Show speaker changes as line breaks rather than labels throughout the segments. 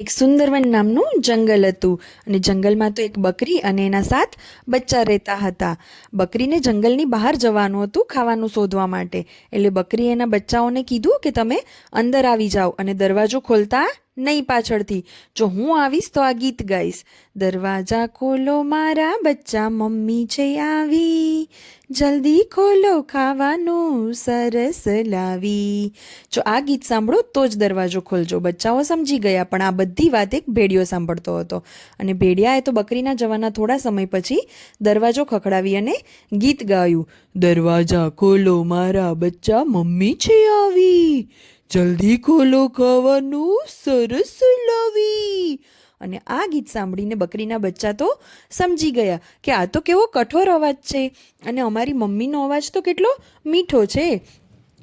એક સુંદરવન નામનું જંગલ હતું અને જંગલમાં તો એક બકરી અને એના સાત બચ્ચા રહેતા હતા. બકરીને જંગલની બહાર જવાનું હતું ખાવાનું શોધવા માટે. એટલે બકરી એના બચ્ચાઓને કીધું કે તમે અંદર આવી જાઓ અને દરવાજો ખોલતા નહીં પાછળથી. જો હું આવીશ તો આ ગીત ગાઈશ. દરવાજા ખોલો, મારા બચ્ચા મમ્મી છે આવી. જલ્દી ખોલો ખાવાનું, સરસ લાવી. જો આ ગીત સાંભળો તો જ દરવાજો ખોલજો. બચ્ચાઓ સમજી ગયા, પણ આ બધી વાત એક ભેડિયો સાંભળતો હતો. અને ભેડિયાએ તો બકરીના જવાના થોડા સમય પછી દરવાજો ખખડાવી અને ગીત ગાયું. દરવાજા ખોલો, મારા બચ્ચા મમ્મી છે આવી. જલ્દી ખોલો ખાવાનું, સરસ લાવી. અને આ ગીત સાંભળીને બકરીના બચ્ચા તો સમજી ગયા કે આ તો કેવો કઠોર અવાજ છે. અને અમારી મમ્મીનો અવાજ તો કેટલો મીઠો છે.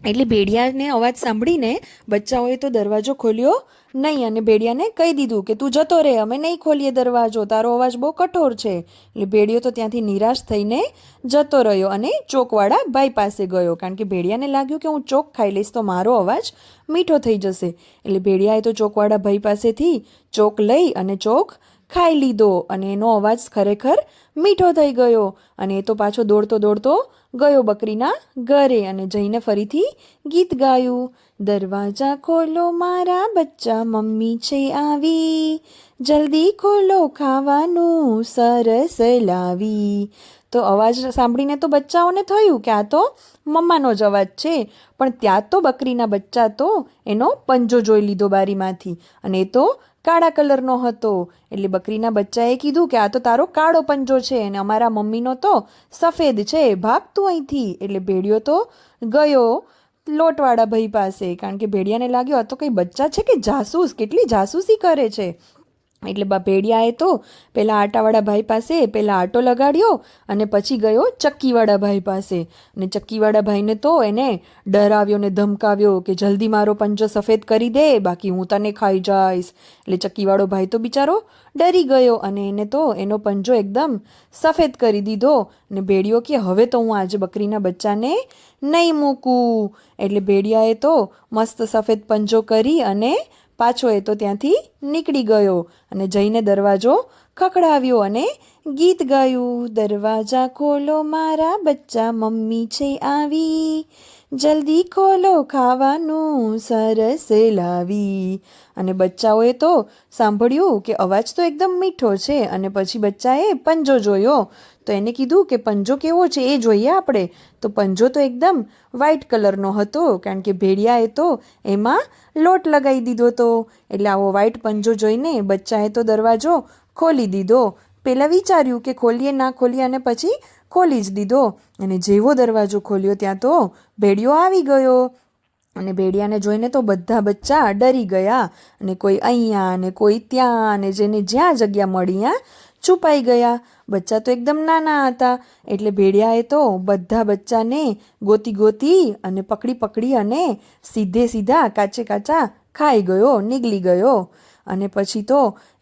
એટલે ભેડિયાને અવાજ સાંભળીને બચ્ચાઓએ તો દરવાજો ખોલ્યો નહીં અને ભેડિયાને કહી દીધું કે, તું જતો રહે, અમે નહીં ખોલીએ દરવાજો, તારો અવાજ બહુ કઠોર છે. એટલે ભેડિયો તો ત્યાંથી નિરાશ થઈને જતો રહ્યો અને ચોકવાળા ભાઈ પાસે ગયો, કારણ કે ભેડિયાને લાગ્યું કે, હું ચોક ખાઈ લઈશ તો મારો અવાજ મીઠો થઈ જશે. એટલે ભેડિયાએ તો ચોકવાળા ભાઈ પાસેથી ચોક લઈ અને ચોક ખાઈ લીધો અને એનો અવાજ ખરેખર મીઠો થઈ ગયો અને એ તો પાછો દોડતો દોડતો ગયો બકરીના ઘરે અને જઈને ફરીથી ગીત ગાયું. દરવાજા ખોલો, મારા બચ્ચા, મમ્મી છે આવી. જલ્દી ખોલો ખાવાનું, સરસ લાવી. તો અવાજ સાંભળીને તો બચ્ચાઓને થયું કે આ તો મમ્માનો જ અવાજ છે. પણ ત્યાં તો બકરીના બચ્ચા તો એનો પંજો જોઈ લીધો બારીમાંથી. અને એ તો કાળા કલરનો હતો. એટલે બકરીના બચ્ચાએ કીધું કે આ તો તારો કાળો પંજો છે અને અમારા મમ્મીનો તો સફેદ છે, ભાગ તું અહીંથી. એટલે ભેડિયો તો ગયો લોટવાળા ભાઈ પાસે. કારણ કે ભેડિયાને લાગ્યો, આ તો કંઈ બચ્ચા છે કે જાસૂસ? કેટલી જાસૂસી કરે છે? એટલે બા ભેડિયાએ તો પહેલાં આટાવાળા ભાઈ પાસે પહેલાં આટો લગાડ્યો અને પછી ગયો ચક્કીવાળા ભાઈ પાસે. અને ચક્કીવાળા ભાઈને તો એને ડરાવ્યો ને ધમકાવ્યો કે જલ્દી મારો પંજો સફેદ કરી દે, બાકી હું તને ખાઈ જઈશ. એટલે ચક્કીવાળો ભાઈ તો બિચારો ડરી ગયો અને એને તો એનો પંજો એકદમ સફેદ કરી દીધો. અને ભેડિયો કે, હવે તો હું આજે બકરીના બચ્ચાને નહીં મૂકું. એટલે ભેડિયાએ તો મસ્ત સફેદ પંજો કરી અને પાછો એ તો ત્યાંથી નીકળી ગયો અને જઈને દરવાજો ખખડાવ્યો અને ગીત ગાયું, દરવાજા ખોલો, મારા બચ્ચા મમ્મી છે આવી. જલ્દી ખોલો ખાવાનું, સરસ લાવી. અને બચ્ચાઓએ તો સાંભળ્યું કે અવાજ તો એકદમ મીઠો છે અને પછી બચ્ચાએ પંજો જોયો. તો એને કીધું કે પંજો કેવો છે એ જોઈએ આપણે. તો પંજો તો એકદમ વ્હાઇટ કલરનો હતો, કારણ કે ભેડિયાએ તો એમાં લોટ લગાવી દીધો હતો એટલે આવો વ્હાઇટ પંજો જોઈને બચ્ચાએ તો દરવાજો ખોલી દીધો. પહેલાં વિચાર્યું કે ખોલીએ ના ખોલીએ અને પછી ખોલી જ દીધો. અને જેવો દરવાજો ખોલ્યો ત્યાં તો ભેડિયો આવી ગયો. અને ભેડિયાને જોઈને તો બધા બચ્ચા ડરી ગયા. અને કોઈ અહીંયા અને કોઈ ત્યાં અને જેને જ્યાં જગ્યા મળી છુપાઈ ગયા. બચ્ચા તો એકદમ નાના હતા. એટલે ભેડિયાએ તો બધા બચ્ચાને ગોતી ગોતી અને પકડી પકડી અને સીધે સીધા કાચે કાચા ખાઈ ગયો, નીકળી ગયો. અને પછી તો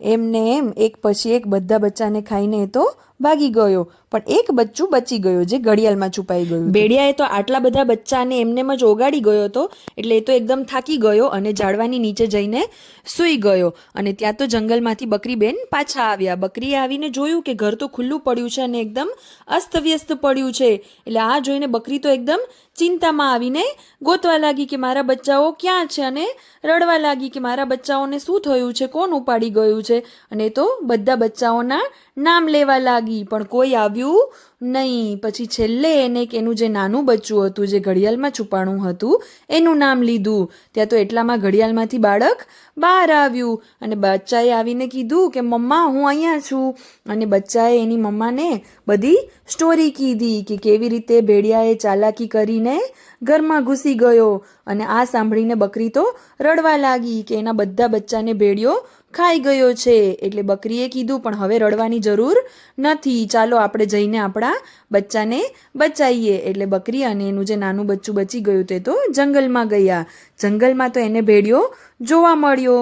એમને એમ એક પછી એક બધા બચ્ચાને ખાઈને એ તો ભાગી ગયો. પણ એક બચ્ચું બચી ગયું જે ઘડિયાળમાં છુપાઈ ગયું ભેડિયાએ તો આટલા બધા બચ્ચાને એમનેમ જ ઓગાડી ગયો હતો, એટલે એ તો એકદમ થાકી ગયો અને ઝાડવાની નીચે જઈને સૂઈ ગયો. અને ત્યાં તો જંગલમાંથી બકરી બેન પાછા આવ્યા. બકરીએ આવીને જોયું કે ઘર તો ખુલ્લું પડ્યું છે અને એકદમ અસ્તવ્યસ્ત પડ્યું છે. એટલે આ જોઈને બકરી તો એકદમ ચિંતામાં આવીને ગોતવા લાગી કે મારા બચ્ચાઓ ક્યાં છે અને રડવા લાગી કે મારા બચ્ચાઓને શું થયું છે? કોણ ઉપાડી ગયું છે? અને તો બધા બચ્ચાઓના નામ લેવા લાગી. પણ કોઈ આવ્યું નહીં, પછી છેલ્લે એને એનું જે નાનું બચ્ચું હતું, જે ઘડિયાળમાં છુપાણું હતું, એનું નામ લીધું. ત્યાં તો એટલામાં ઘડિયાળમાંથી બાળક બહાર આવ્યું અને બચ્ચાએ આવીને કીધું કે, મમ્મા, હું અહીંયા છું. અને બચ્ચાએ એની મમ્માને બધી સ્ટોરી કીધી કે કેવી રીતે ભેડિયાએ ચાલાકી કરીને ઘરમાં ઘૂસી ગયો. અને આ સાંભળીને બકરી તો રડવા લાગી કે એના બધા બચ્ચાને ભેડિયો ખાઈ ગયો છે. એટલે બકરીએ કીધું, પણ હવે રડવાની જરૂર નથી. ચાલો, આપણે જઈને આપણા બચ્ચાને બચાવીએ એટલે બકરી અને એનું જે નાનું બચ્ચું બચી ગયું તે તો જંગલમાં ગયા. જંગલમાં તો એને ભેડિયો જોવા મળ્યો.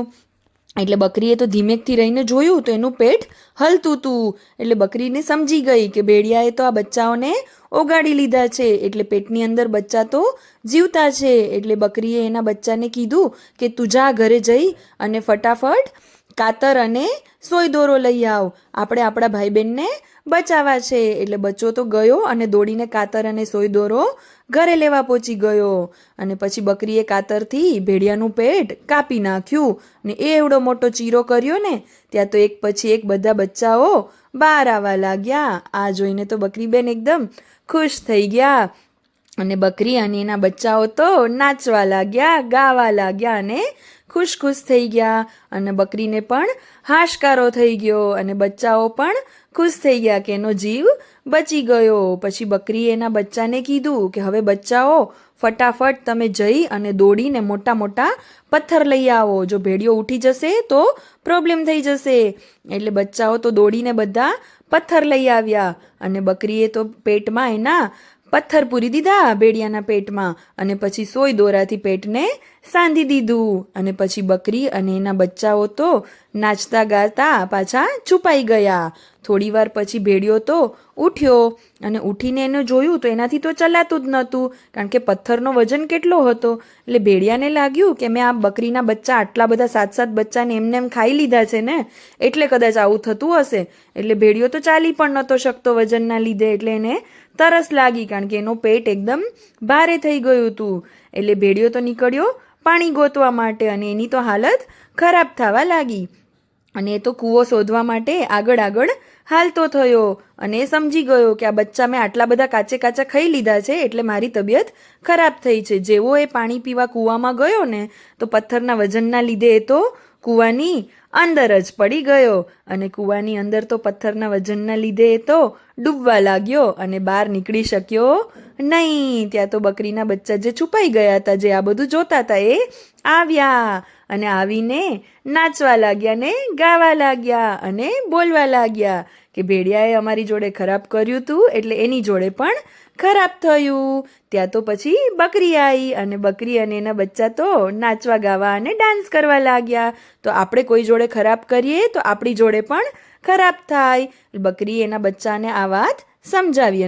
એટલે બકરીએ તો ધીમેકથી રહીને જોયું તો એનું પેટ હલતું હતું એટલે બકરીને સમજી ગઈ કે ભેડિયાએ તો આ બચ્ચાઓને ઓગાળી લીધા છે. એટલે પેટની અંદર બચ્ચા તો જીવતા છે. એટલે બકરીએ એના બચ્ચાને કીધું કે તું જા ઘરે જઈ અને ફટાફટ કાતર અને સોય દોરો લઈ આવ. આપણે આપણા ભાઈ બહેનને બચાવવા છે. એટલે બચ્ચો તો ગયો અને દોડીને કાતર અને સોય દોરો ઘરે લેવા પહોંચી ગયો. અને પછી બકરીએ કાતરથી ભેડિયાનું પેટ કાપી નાખ્યું ને એ એવડો મોટો ચીરો કર્યો ને, ત્યાં તો એક પછી એક બધા બચ્ચાઓ બહાર આવવા લાગ્યા. આ જોઈને તો બકરી બેન એકદમ ખુશ થઈ ગયા અને બકરી અને એના બચ્ચાઓ તો નાચવા લાગ્યા, ગાવા લાગ્યા અને ખુશ ખુશ થઈ ગયા અને બકરીને પણ હાશકારો થઈ ગયો અને બચ્ચાઓ પણ ખુશ થઈ ગયા કે એનો જીવ બચી ગયો. પછી બકરીએ એના બચ્ચાને કીધું કે હવે બચ્ચાઓ, ફટાફટ તમે જઈ અને દોડીને મોટા મોટા પથ્થર લઈ આવો. જો ભેડિયો ઉઠી જશે તો પ્રોબ્લેમ થઈ જશે. એટલે બચ્ચાઓ તો દોડીને બધા પથ્થર લઈ આવ્યા અને બકરીએ તો પેટમાં એના પથ્થર પૂરી દીધા ભેડિયાના પેટમાં અને પછી સોય દોરાથી પેટને સાંધી દીધું. અને પછી બકરી અને એના બચ્ચાઓ તો નાચતા ગાતા પાછા છુપાઈ ગયા. થોડીવાર પછી ભેડિયો તો ઉઠ્યો અને ઉઠીને એને જોયું તો એનાથી તો ચલાતું જ નહોતું, કારણ કે પથ્થરનો વજન કેટલો હતો? એટલે ભેડિયાને લાગ્યું કે મેં આ બકરીના બચ્ચા આટલા બધા સાત સાત બચ્ચાને એમને એમ ખાઈ લીધા છે ને? એટલે કદાચ આવું થતું હશે. એટલે ભેડિયો તો ચાલી પણ નહોતો શકતો વજનના લીધે, એટલે એને તરસ લાગી કારણ કે એનો પેટ એકદમ ભારે થઈ ગયું હતું. એટલે ભેડિયો તો નીકળ્યો પાણી ગોતવા માટે અને એની તો હાલત ખરાબ થવા લાગી. અને એ તો કૂવો શોધવા માટે આગળ આગળ હાલતો થયો અને એ સમજી ગયો કે આ બચ્ચા મેં આટલા બધા કાચે કાચા ખાઈ લીધા છે એટલે મારી તબિયત ખરાબ થઈ છે. જેવો એ પાણી પીવા કૂવામાં ગયો ને, તો પથ્થરના વજનના લીધે એ તો કૂવાની અંદર જ પડી ગયો અને કૂવાની અંદર તો પથ્થરના વજનના લીધે એ તો ડૂબવા લાગ્યો અને બહાર નીકળી શક્યો નહીં. ત્યાં તો બકરીના બચ્ચા જે છુપાઈ ગયા હતા, જે આ બધું જોતા હતા, એ આવ્યા અને આવીને નાચવા લાગ્યા ને ગાવા લાગ્યા અને બોલવા લાગ્યા કે ભેડિયાએ અમારી જોડે ખરાબ કર્યું હતું એટલે એની જોડે પણ ખરાબ થયું. ત્યાં તો પછી બકરી આવી અને બકરી અને એના બચ્ચા તો નાચવા, ગાવા અને ડાન્સ કરવા લાગ્યા. તો આપણે કોઈ જોડે ખરાબ કરીએ તો આપણી જોડે પણ ખરાબ થાય. બકરી એના બચ્ચાને આ વાત સમજાવી